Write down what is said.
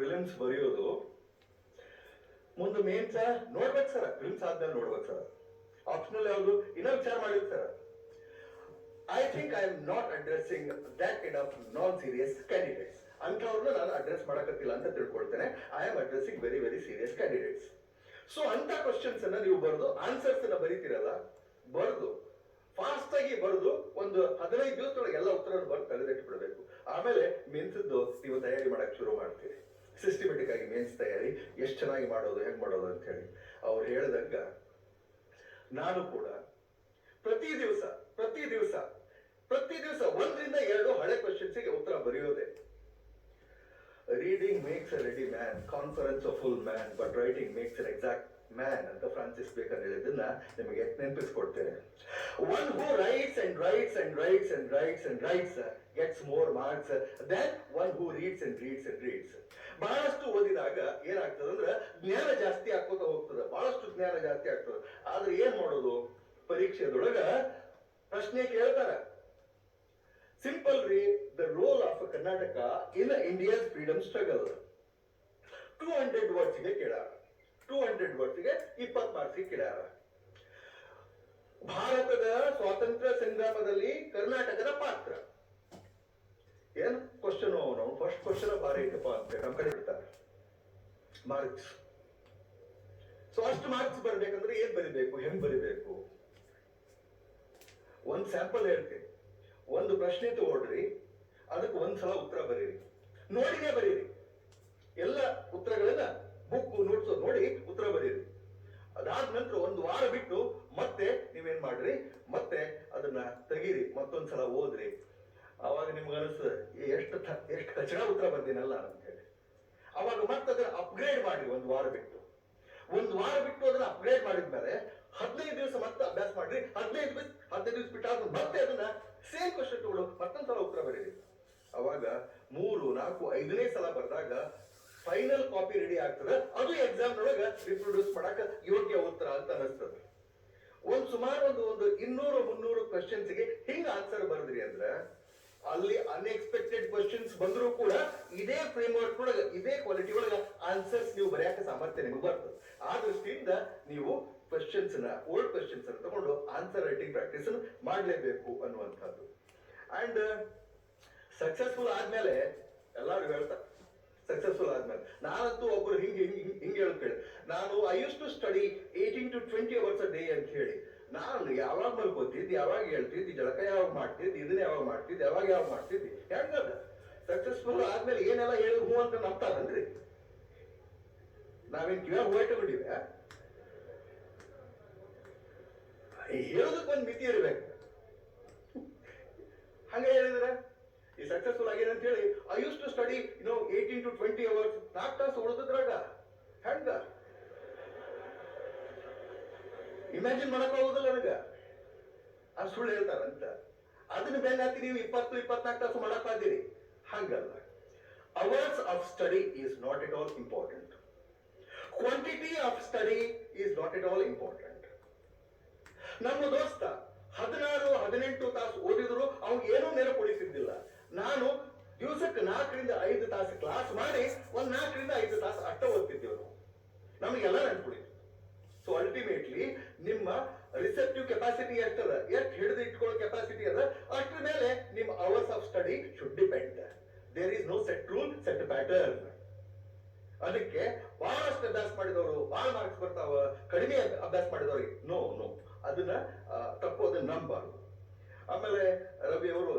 Prelims ಬರೆಯೋದು, ಮುಂದೆ ಮೇನ್ಸ ನೋಡ್ಬೇಕು ಸರ್ ಪ್ರಿಲಿಮ್ಸ್ ಆದ್ಮೇಲೆ ನೋಡ್ಬೇಕು ಸರ್ ಆಪ್ಷನಲ್ ಯಾವುದು? ಇನ್ನೂ ವಿಚಾರ ಮಾಡಿದ್ರು sir I think I am not addressing that kind of non serious candidates ಅಂಥವ್ರನ್ನ ನಾನು ಅಡ್ರೆಸ್ ಮಾಡಕತ್ತಿಲ್ಲ ಅಂತ ತಿಳ್ಕೊಳ್ತೇನೆ. I am addressing very very serious candidates so ಅಂತ ಕ್ವಶನ್ಸ್ ಅನ್ನ ನೀವು ಬರೆದು ಆನ್ಸರ್ಸ್ ಅನ್ನ ಬರೀತಿರಲ್ಲ, ಬರೆದು ಫಾಸ್ಟ್ ಆಗಿ ಬರೆದು ಒಂದು ಹದಿನೈದು ದಿವಸದೊಳಗೆ ಎಲ್ಲ ಉತ್ತರ ಬರೆದು ತೆಗೆದಿಟ್ಟು ಬಿಡಬೇಕು ಆಮೇಲೆ ಮಿಂತದ್ದು ನೀವು ತಯಾರಿ ಮಾಡಕ್ ಶುರು ಮಾಡ್ತೀರಿ. ಸಿಸ್ಟಮೆಟಿಕ್ ಆಗಿ ಮೇನ್ಸ್ ತಯಾರಿ, ಎಷ್ಟು ಚೆನ್ನಾಗಿ ಮಾಡೋದು, ಹೆಂಗೆ ಮಾಡೋದು ಅಂತ ಹೇಳಿ. ಅವ್ರು ಹೇಳಿದಾಗ ನಾನು ಕೂಡ ಪ್ರತಿ ದಿವಸ ಪ್ರತಿ ದಿವಸ ಪ್ರತಿ ದಿವಸ ಒಂದರಿಂದ ಎರಡು ಹಳೆ ಕ್ವಶನ್ಸ್ಗೆ ಉತ್ತರ ಬರೆಯೋದೆ. Reading makes a ready man conference a full man but writing makes an exact man ಅಂತ ಫ್ರಾನ್ಸಿಸ್ ಬೇಕನ್ ಹೇಳಿದ್ದನ್ನ ನಿಮಗೆ ನೆನಪಿಸ್ಕೊಡ್ತೇನೆ. One who writes and writes and writes and writes and writes gets more marks then one who reads and reads and reads ಬಹಳಷ್ಟು ಓದಿದಾಗ ಏನಾಗ್ತದೆ ಅಂದ್ರೆ ಜ್ಞಾನ ಜಾಸ್ತಿ ಆಗ್ಕೋತ ಹೋಗ್ತದೆ, ಬಹಳಷ್ಟು ಜ್ಞಾನ ಜಾಸ್ತಿ ಆಗ್ತದೆ. ಆದ್ರೆ ಏನ್ ಮಾಡೋದು? ಪರೀಕ್ಷೆದೊಳಗ ಪ್ರಶ್ನೆ ಕೇಳ್ತಾರ. ಸಿಂಪಲ್ ರೀ the role of Karnataka in India's freedom struggle two hundred ವರ್ಡ್ಸ್ಗೆ ಕೇಳಾರ ಟೂ ಹಂಡ್ರೆಡ್ ವರ್ಡ್ಸ್ಗೆ ಇಪ್ಪತ್ತು ಮಾರ್ಕ್ಸಿಗೆ ಕೇಳ್ಯಾರ ಭಾರತದ ಸ್ವಾತಂತ್ರ್ಯ ಸಂಗ್ರಾಮದಲ್ಲಿ ಕರ್ನಾಟಕದ ಪಾತ್ರ. ಏನು ಕ್ವಶನ್ ಅವನು? ಫಸ್ಟ್ ಕ್ವಶನ್ ಭಾರಿ ಐತಪ್ಪ ಅಂತ ನಮ್ಮ ಕಡೆ ಮಾರ್ಕ್ಸ್. ಸೊ ಅಷ್ಟು ಮಾರ್ಕ್ಸ್ ಬರ್ಬೇಕಂದ್ರೆ ಏನ್ ಬರಿಬೇಕು, ಹೆಂಗ್ ಬರಿಬೇಕು? ಒಂದ್ ಸ್ಯಾಂಪಲ್ ಹೇಳ್ತೀನಿ ಒಂದು ಪ್ರಶ್ನೆ ತಗೊಳ್ರಿ ಅದಕ್ಕೆ ಒಂದ್ಸಲ ಉತ್ತರ ಬರೀರಿ. ನೋಡಿನೇ ಬರೀರಿ. ಎಲ್ಲ ಉತ್ತರಗಳನ್ನ ಬುಕ್ ನೋಟ್ಸ್ ನೋಡಿ ಉತ್ತರ ಬರೀರಿ ಅದಾದ ನಂತರ ಒಂದು ವಾರ ಬಿಟ್ಟು ಮತ್ತೆ ನೀವೇನ್ ಮಾಡ್ರಿ? ಮತ್ತೆ ಅದನ್ನ ತೆಗೀರಿ, ಮತ್ತೊಂದ್ಸಲ ಓದ್ರಿ. ಅವಾಗ ನಿಮ್ಗೆ ಅನಿಸ್ತದೆ ಎಷ್ಟು ಎಷ್ಟು ಕಚಡ ಉತ್ತರ ಬಂದಿನಲ್ಲ ಅಂತ ಹೇಳಿ. ಅವಾಗ ಮತ್ತೆ ಅದನ್ನ ಅಪ್ಗ್ರೇಡ್ ಮಾಡಿ ಒಂದು ವಾರ ಬಿಟ್ಟು. ಒಂದು ವಾರ ಬಿಟ್ಟು ಅದನ್ನ ಅಪ್ಗ್ರೇಡ್ ಮಾಡಿದ್ಮೇಲೆ ಹದಿನೈದು ದಿವಸ ಮತ್ತೆ ಅಭ್ಯಾಸ ಮಾಡ್ರಿ. ಹದಿನೈದು ದಿವಸ ಹದಿನೈದು ದಿವಸ ಬಿಟ್ಟಾದ ಮತ್ತೆ ಅದನ್ನ ಸೇಮ್ ಕ್ವಶನ್ ತಗೊಳ್ಳೋ ಮತ್ತೊಂದ್ಸಲ ಉತ್ತರ ಬರೀರಿ ಅವಾಗ ಮೂರು, ನಾಲ್ಕು, ಐದನೇ ಸಲ ಬರೆದಾಗ ಫೈನಲ್ ಕಾಪಿ ರೆಡಿ ಆಗ್ತದೆ. ಅದು ಎಕ್ಸಾಮ್ ಒಳಗೆ ರಿಪ್ರೊಡ್ಯೂಸ್ ಮಾಡಕ ಯೋಗ್ಯ ಉತ್ತರ ಅಂತ ಅನಿಸ್ತದೆ ಒಂದ್ ಸುಮಾರು ಒಂದು ಒಂದು ಇನ್ನೂರು, ಮುನ್ನೂರು ಕ್ವಶನ್ಸ್ಗೆ ಹಿಂಗ ಆನ್ಸರ್ ಬರೆದ್ರಿ ಅಂದ್ರ, ಅಲ್ಲಿ ಅನ್ಎಕ್ಸ್ಪೆಕ್ಟೆಡ್ ಕ್ವಶನ್ಸ್ ಬಂದರೂ ಕೂಡ ಇದೇ ಫ್ರೇಮ್ ವರ್ಕ್ ಒಳಗ ಇದೇ ಕ್ವಾಲಿಟಿ ಒಳಗ ಆನ್ಸರ್ಸ್ ನೀವು ಬರೆಯಕ್ಕೆ ಸಾಮರ್ಥ್ಯ ನಿಮಗೆ ಬರ್ತದೆ. ಆ ದೃಷ್ಟಿಯಿಂದ ನೀವು ಕ್ವಶನ್ಸ್ನ ಓಲ್ಡ್ ಕ್ವಶನ್ಸ್ ಅನ್ನು ತಗೊಂಡು ಆನ್ಸರ್ ರೈಟಿಂಗ್ ಪ್ರಾಕ್ಟೀಸ್ ಮಾಡಲೇಬೇಕು ಅನ್ನುವಂಥದ್ದು. ಅಂಡ್ ಸಕ್ಸಸ್ಫುಲ್ ಆದ್ಮೇಲೆ ಎಲ್ಲರೂ ಹೇಳ್ತಾರೆ ನಾನಂತೂ ಒಬ್ರು ಹಿಂಗೆ ಹಿಂಗೆ ಹಿಂಗೆ ಹೇಳಿ ನಾನು I to study eighteen to twenty hours a day ಅಂತ ಹೇಳಿ. ನಾನು ಯಾವಾಗ ಮಲ್ಕೋತಿದ್ದು ಯಾವಾಗ ಹೇಳ್ತಿದ್ದು, ಜಳಕ ಯಾವಾಗ ಮಾಡ್ತಿದ್ದು, ಇದನ್ನ ಯಾವಾಗ ಮಾಡ್ತಿದ್ದು, ಯಾವಾಗ ಯಾವಾಗ ಮಾಡ್ತಿದ್ದೆ ಹೆಂಗದ ಸಕ್ಸಸ್ಫುಲ್ ಆದ್ಮೇಲೆ ಏನೆಲ್ಲ ಹೇಳಿ ಹೂ ಅಂತ ನಂಬ್ತಾರನ್ರಿ ನಾವೇನ್ ಕಿವ್ಯಾಗ ಹೋಯ್ತು ಬಿಟ್ಟಿವೆ ಹೇಳೋದಕ್ಕೆ ಒಂದು ಮಿತಿ ಇರ್ಬೇಕು. ಹಂಗೆ ಹೇಳಿದ್ರೆ? ಈ ಸಕ್ಸಸ್ಫುಲ್ ಆಗಿದೆ ಅಂತ ಹೇಳಿ I use to study no eighteen to twenty hours ನಾಲ್ಕು ತಾಸು ಉಳಿದ್ರಾಗ ಹೆಂಗ ಇಮ್ಯಾಜಿನ್ ಮಾಡಕ್ ಆಗೋದಿಲ್ಲ ನನಗೆ. ಅದು ಸುಳ್ಳು ಹೇಳ್ತಾರಂತ. ಅದನ್ನ ಬೆನ್ನ ಹಾಕಿ ನೀವು ಇಪ್ಪತ್ತು, ಇಪ್ಪತ್ನಾಲ್ಕು ತಾಸು ಮಾಡಕ್ ಆದಿರಿ ಹಂಗಲ್ಲ. Hours of study is not it all important quantity of study is not it all important ನಮ್ಮ ದೋಸ್ತ ಹದಿನಾರು, ಹದಿನೆಂಟು ತಾಸು ಓದಿದ್ರು, ಅವ್ನು ಏನೂ ನೆನಪುಳಿಸಿದ್ದಿಲ್ಲ ನಾನು ದಿವಸಕ್ಕೆ ನಾಲ್ಕರಿಂದ ಐದು ತಾಸು ಕ್ಲಾಸ್ ಮಾಡಿ, ಒಂದ್ ನಾಲ್ಕರಿಂದ ಐದು ತಾಸು ಅಟ್ಟ ಓದ್ತಿದ್ದೇವೆ ನಾವು ನಮಗೆಲ್ಲ ನೆನಪುಳಿತು ಸೊ ಅಲ್ಟಿಮೇಟ್ಲಿ ನಿಮ್ಮ ರಿಸೆಪ್ಟಿವ್ ಕೆಪಾಸಿಟಿ ಎಷ್ಟದ ಎಷ್ಟು ಹಿಡಿದು ಇಟ್ಕೊಳ್ಳೋ ಕೆಪಾಸಿಟಿ ಅದ? ಅಷ್ಟ್ರ ಮೇಲೆ ನಿಮ್ಮ hours of study should depend there is no set rule set pattern ಅದಕ್ಕೆ ಬಹಳಷ್ಟು ಅಭ್ಯಾಸ ಮಾಡಿದವರು, ಬಹಳ ಮಾರ್ಕ್ಸ್ ಬರ್ತಾವ, ಕಡಿಮೆ ಅಭ್ಯಾಸ ಮಾಡಿದವ್ರಿ ನೋ ನೋ ಅದನ್ನ ತಪ್ಪು, ಅದನ್ನ ನಂಬಾರ್ದು ಆಮೇಲೆ ರವಿ ಅವರು